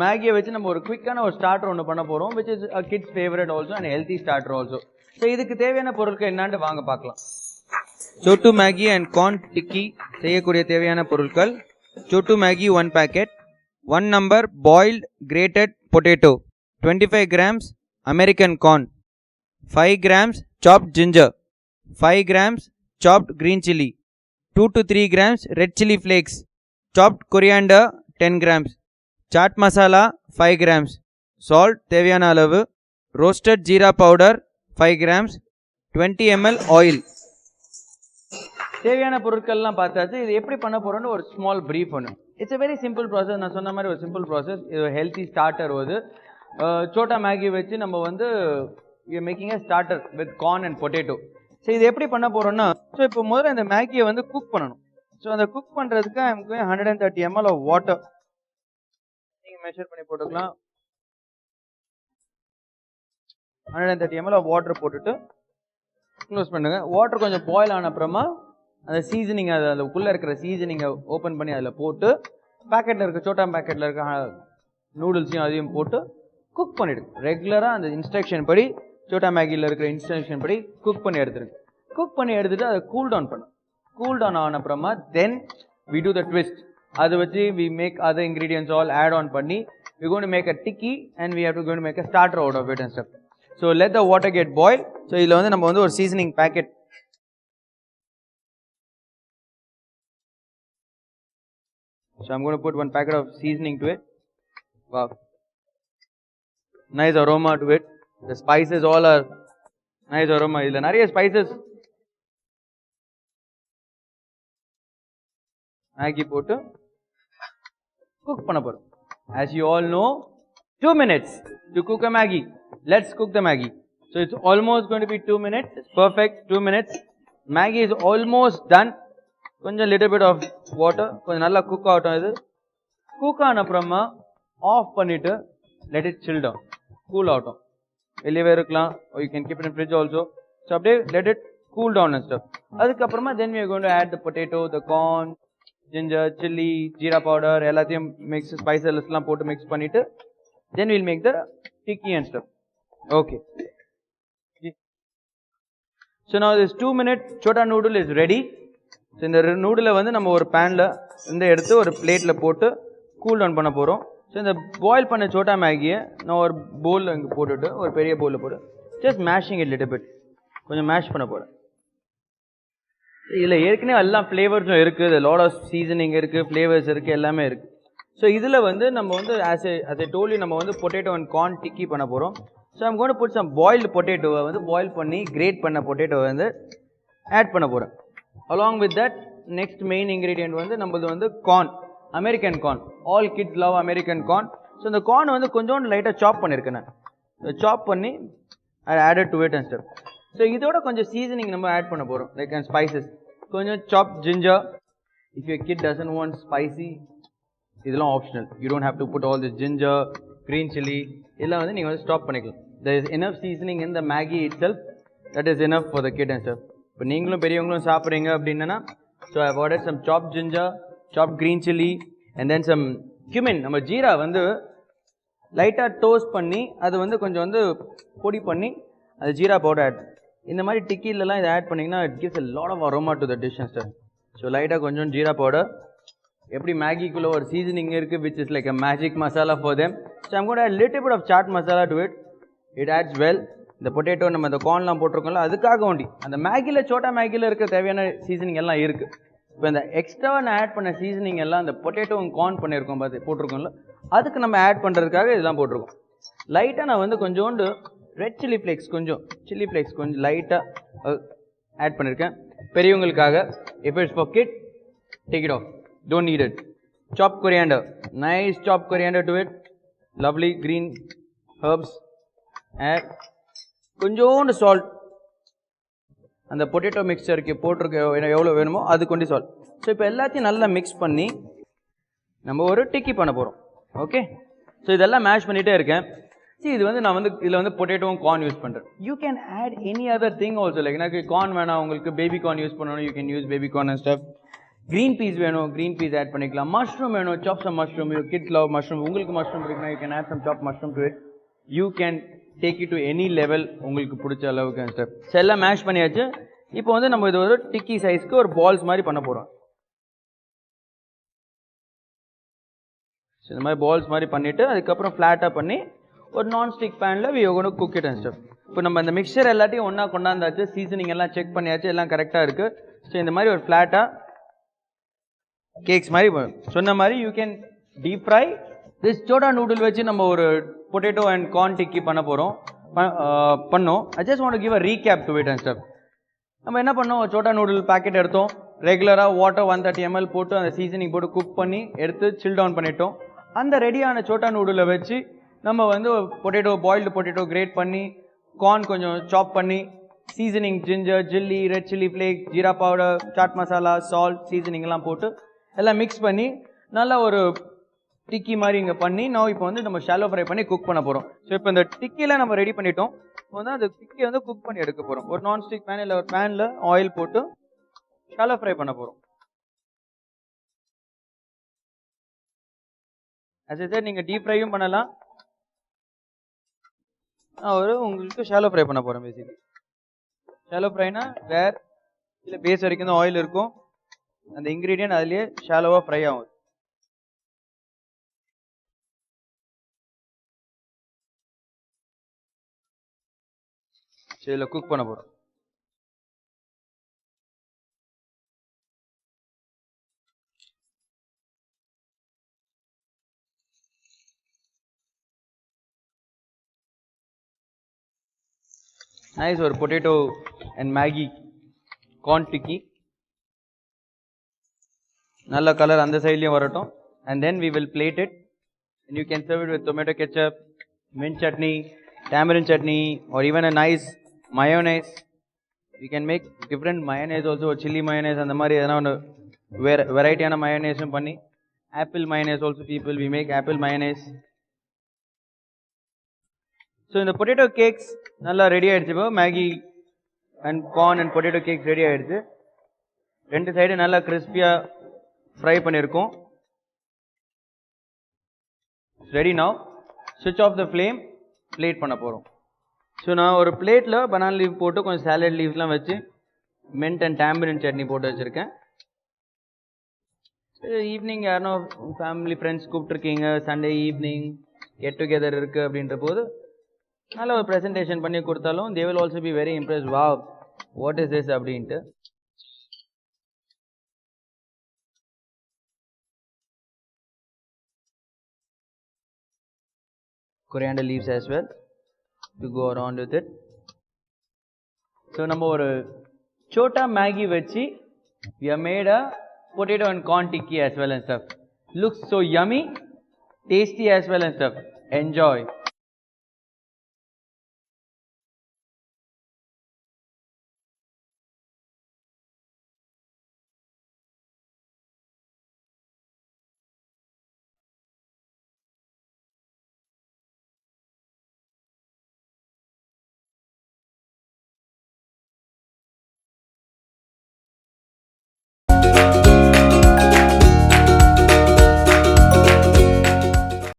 மேகியை வச்சு நம்ம ஒரு குவிக்கான ஒரு ஸ்டார்டர் ஒன்று பண்ண போகிறோம் which is a kids favourite also and healthy starter also so இதுக்கு தேவையான பொருட்கள் என்னான்னு வாங்க பார்க்கலாம். சோட்டு மேகி அண்ட் கார்ன் டிக்கி செய்யக்கூடிய தேவையான பொருட்கள். Chhotu Maggi one packet one number boiled grated potato twenty five grams American corn five grams chopped ginger five grams chopped green chilli two to three grams red chilli flakes chopped coriander ten grams chaat masala five grams salt தேவையான அளவு. Roasted jeera powder five grams twenty ml oil தேவையான பொருட்கள்லாம் பார்த்தாச்சு. இது எப்படி பண்ண போகிறோன்னு ஒரு ஸ்மால் ப்ரீஃப் ஒன்று it's a very simple process நான் சொன்ன மாதிரி ஒரு சிம்பிள் ப்ராசஸ் இது ஹெல்த்தி ஸ்டார்டர் வந்து சோட்டா மேகி வச்சு நம்ம வந்து making a starter with corn and potato so இது எப்படி பண்ண போகிறோன்னா ஸோ இப்போ முதல்ல இந்த மேகியை வந்து குக் பண்ணணும். ஸோ அந்த குக் பண்ணுறதுக்கு நமக்கு hundred and thirty ml of water measure பண்ணி போட்டுக்கலாம். Hundred and thirty ml water போட்டுட்டு க்ளோஸ் பண்ணுங்க. வாட்டர் கொஞ்சம் பாயில் ஆன அப்புறமா அந்த சீசனிங் அது அதுக்குள்ளே இருக்கிற சீசனிங்கை ஓப்பன் பண்ணி அதில் போட்டு பேக்கெட்டில் இருக்க சோட்டா பேக்கெட்டில் இருக்க நூடுல்ஸையும் அதையும் போட்டு குக் பண்ணிடுங்க ரெகுலராக அந்த இன்ஸ்ட்ரக்ஷன் படி சோட்டா மேகியில் இருக்கிற இன்ஸ்ட்ரக்ஷன் படி குக் பண்ணி எடுத்துருங்க குக் பண்ணி எடுத்துட்டு அதை கூல் டவுன் பண்ணும் கூல் டவுன் ஆன அப்புறமா then we do the twist அதை வச்சு we make other ingredients all add on பண்ணி we gonna make a tikki and we have to gonna make a starter out of it and step so let the water get boil so இதில் வந்து நம்ம வந்து ஒரு seasoning packet So I'm going to put one packet of seasoning to it. Wow. Nice aroma to it. The spices all are nice aroma. இதில் நிறைய spices Maggi போட்டு cook பண்ண போகிறோம் as you all know two minutes to cook a Maggi let's cook the Maggi so it's almost going to be two minutes. It's perfect. Two minutes. Maggi is கொஞ்சம் little bit of water கொஞ்சம் நல்லா cook ஆகட்டும் இது. Cook ஆன அப்புறமா off பண்ணிவிட்டு let it chill down cool ஆகட்டும். வெளியவே இருக்கலாம். You can keep in fridge also so அப்படியே let it cool down and stuff அதுக்கப்புறமா then we gonna add the potato the corn ginger chilli jeera powder எல்லாத்தையும் mix ஸ்பைசஸ்லாம் போட்டு mix பண்ணிட்டு then will make the tikki and stuff okay so நான் is two minute chota noodle is ready so இந்த நூடுலை வந்து நம்ம ஒரு பேனில் இந்த எடுத்து ஒரு பிளேட்டில் போட்டு கூல் டவுன் பண்ண போகிறோம் ஸோ இந்த பாயில் பண்ண சோட்டா மேகியை நான் ஒரு பவுலில் இங்கே போட்டுட்டு ஒரு பெரிய பவுலில் போட்டு just mashing it little bit கொஞ்சம் மேஷ் பண்ண போகிறேன் இதில் ஏற்கனவே எல்லா ஃப்ளேவர்ஸும் இருக்குது லாட் ஆஃப் சீசனிங் இருக்குது ஃப்ளேவர்ஸ் இருக்குது எல்லாமே இருக்குது ஸோ இதில் வந்து நம்ம வந்து ஆஸ் ஏ as ஏ டோலி நம்ம வந்து பொட்டேட்டோ அண்ட் கார்ன் டிக்கி பண்ண போகிறோம் ஸோ நம்ம கூட புட் சம் பாயில்டு பொட்டேட்டோவை வந்து பாயில் பண்ணி கிரேட் பண்ண பொட்டேட்டோவை வந்து ஆட் பண்ண போகிறேன் along with that next main ingredient வந்து நம்மளது வந்து corn American corn all kids love American corn so இந்த கார்ன் வந்து கொஞ்சோண்டு லைட்டாக சாப் பண்ணியிருக்கேன் நான். சாப் பண்ணி I added to wait and step so இதோட கொஞ்சம் சீசனிங் நம்ம ஆட் பண்ண போகிறோம் லைக் அண்ட் ஸ்பைசஸ் கொஞ்சம் chop ginger if you kid doesn't want spicy இதெல்லாம் optional you don't have to put all the ginger green chilli இதெல்லாம் வந்து நீங்கள் வந்து ஸ்டாப் பண்ணிக்கலாம். த இஸ் எனஃப் சீசனிங் இந்த Maggi itself that is enough for the kid and self இப்போ நீங்களும் பெரியவங்களும் சாப்பிட்றீங்க அப்படின்னா so I order some chop ginger chop green chilli and then some cumin நம்ம ஜீரா வந்து லைட்டாக டோஸ்ட் பண்ணி அது வந்து கொஞ்சம் வந்து பொடி பண்ணி அது ஜீரா பவுடர் ஆட் இந்த மாதிரி டிக்கிலலாம் இதை ஆட் பண்ணிங்கன்னா it gives a lot of aroma to the dish sir so லைட்டாக கொஞ்சம் ஜீரா பவுடர் எப்படி மேகிக்குள்ளே ஒரு சீசனிங் இருக்குது which is like a magic masala for them so I'm கூட little bit of chaat masala to it it adds well இந்த potato நம்ம இந்த கார்ன்லாம் போட்டிருக்கோம்ல அதுக்காக ஒண்டி அந்த மேகியில் சோட்டா மேகியில் இருக்க தேவையான சீசனிங் எல்லாம் இருக்குது இப்போ இந்த எக்ஸ்ட்ராவாக நான் ஆட் பண்ண சீசனிங் எல்லாம் இந்த பொட்டேட்டோ கார்ன் பண்ணியிருக்கோம் பார்த்து போட்டிருக்கோம்ல. அதுக்கு நம்ம ஆட் பண்ணுறதுக்காக இதெல்லாம் போட்டிருக்கோம். லைட்டாக நான் வந்து கொஞ்சோண்டு ரெட் சில்லி ஃப்ளேக்ஸ் கொஞ்சம் சில்லி ஃப்ளேக்ஸ் கொஞ்சம் லைட்டாக ஆட் பண்ணியிருக்கேன் பெரியவங்களுக்காக if it's for kid take it off don't need it chop coriander nice chop coriander to it lovely green herbs add கொஞ்சோண்டு சால்ட் அந்த பொட்டேட்டோ மிக்சருக்கு போட்டிருக்க எவ்வளோ வேணுமோ அது கொண்டு சால்ட் ஸோ இப்போ எல்லாத்தையும் நல்லா மிக்ஸ் பண்ணி நம்ம ஒரு டிக்கி பண்ண போகிறோம் ஓகே ஸோ இதெல்லாம் மேஷ் பண்ணிகிட்டே இருக்கேன். சி இது வந்து நான் வந்து இதில் வந்து பொட்டேட்டோவும் கார்ன் யூஸ் பண்ணுறேன் you can add any other thing also like எனக்கு கார்ன் வேணாம் உங்களுக்கு பேபி கார்ன் யூஸ் பண்ணணும் you can use baby corn and stuff green peas வேணும் க்ரீன் பீஸ் ஆட் பண்ணிக்கலாம். மஷ்ரூம் வேணும் chop some mushroom you kid love mushroom உங்களுக்கு mushroom பிடிக்குன்னா you can add some chop mushroom to it you can take it to any level உங்களுக்கு பிடிச்ச அளவுக்கு step so எல்லாம் mash பண்ணியாச்சு. இப்போ வந்து நம்ம இது ஒரு டிக்கி சைஸ்க்கு ஒரு பால்ஸ் மாதிரி பண்ண போகிறோம் இந்த மாதிரி பால்ஸ் மாதிரி பண்ணிவிட்டு அதுக்கப்புறம் ஃப்ளாட்டாக பண்ணி ஒரு நான் ஸ்டிக் பேனில் we gonna cook it and step இப்போ நம்ம இந்த மிக்சர் எல்லாத்தையும் ஒன்றா கொண்டாந்தாச்சு சீசனிங் எல்லாம் செக் பண்ணியாச்சு எல்லாம் கரெக்டாக இருக்குது ஸோ இந்த மாதிரி ஒரு ஃப்ளாட்டாக கேக்ஸ் மாதிரி சொன்ன மாதிரி you can deep fry this chota noodle வச்சு நம்ம ஒரு பொட்டேட்டோ அண்ட் கார்ன் டிக்கி பண்ண போகிறோம் பண்ணோம். I just want give a recap to wait and step நம்ம என்ன பண்ணோம்? சோட்டா நூடுல் பாக்கெட் எடுத்தோம். ரெகுலராக வாட்டர் ஒன் தேர்ட்டி எம்எல் போட்டு அந்த சீசனிங் போட்டு குக் பண்ணி எடுத்து சில் டவுன் பண்ணிட்டோம். அந்த ரெடியான சோட்டா நூடுலை வச்சு நம்ம வந்து பொட்டேட்டோ பாயில்டு பொட்டேட்டோ கிரேட் பண்ணி கார்ன் கொஞ்சம் சாப் பண்ணி seasoning ginger chilli red chilli flake jeera powder chaat masala salt சீசனிங்லாம் போட்டு எல்லாம் மிக்ஸ் பண்ணி நல்லா ஒரு டிக்கி மாதிரி இங்கே பண்ணி நான் இப்போ வந்து நம்ம ஷாலோ ஃப்ரை பண்ணி குக் பண்ண போகிறோம் ஸோ இப்போ இந்த டிக்கிலாம் நம்ம ரெடி பண்ணிட்டோம். இப்போ வந்து அந்த டிக்கி வந்து குக் பண்ணி எடுக்க போகிறோம் ஒரு நான் ஸ்டிக் பேன் இல்லை ஒரு பேனில் ஆயில் போட்டு ஷாலோ ஃப்ரை பண்ண போகிறோம் அஸ் சார் நீங்கள் டீப் ஃப்ரையும் பண்ணலாம். நான் ஒரு உங்களுக்கு ஷாலோ ஃப்ரை பண்ண போகிறேன் பேசிக்கலி ஷாலோ ஃப்ரைனா வேர் இல்லை பேஸ் வரைக்கும் தான் ஆயில் இருக்கும். அந்த இன்க்ரீடியன்ட் அதுலேயே ஷாலோவாக ஃப்ரை ஆகும். சரி இதில் குக் பண்ண போகிறோம் நைஸ் ஒரு potato and Maggi corn tikki நல்ல கலர் அந்த சைட்லேயும் வரட்டும் and then we will plate it and you can serve it with tomato ketchup, mint chutney, tamarind chutney, or even a nice mayonnaise. You can make different mayonnaise also, or chili mayonnaise அந்த மாதிரி எதனா ஒன்று வேற வெரைட்டியான மயோனைஸும் பண்ணி apple mayonnaise also people we make apple mayonnaise So இந்த potato cakes நல்லா ready ஆகிடுச்சு இப்போ. Maggi and corn and potato cakes ready ஆகிடுச்சு ரெண்டு சைடு நல்லா கிறிஸ்பியாக ஃப்ரை பண்ணியிருக்கோம். ரெடி நவ் சுவிட்ச் ஆஃப் த ஃப்ளேம் பிளேட் பண்ண போகிறோம் ஸோ நான் ஒரு பிளேட்டில் பனானா லீவ் போட்டு கொஞ்சம் சாலட் லீவ்ஸ்லாம் வச்சு மின்ட் அண்ட் டேம்பரின் சட்னி போட்டு வச்சுருக்கேன். ஈவினிங் யாருன்னா ஃபேமிலி ஃப்ரெண்ட்ஸ் கூப்பிட்ருக்கீங்க சண்டே ஈவினிங் கெட் டுகெதர் இருக்குது அப்படின்ற போது நல்ல ஒரு ப்ரெசன்டேஷன் பண்ணி கொடுத்தாலும் they will also be very impress வா வாட் இஸ் திஸ் அப்படின்ட்டு coriander leaves as well to go around with it so நம்ம ஒரு சோட்டா மேகி வச்சு we have made a potato and corn tikki as well and stuff looks so yummy tasty as well and stuff enjoy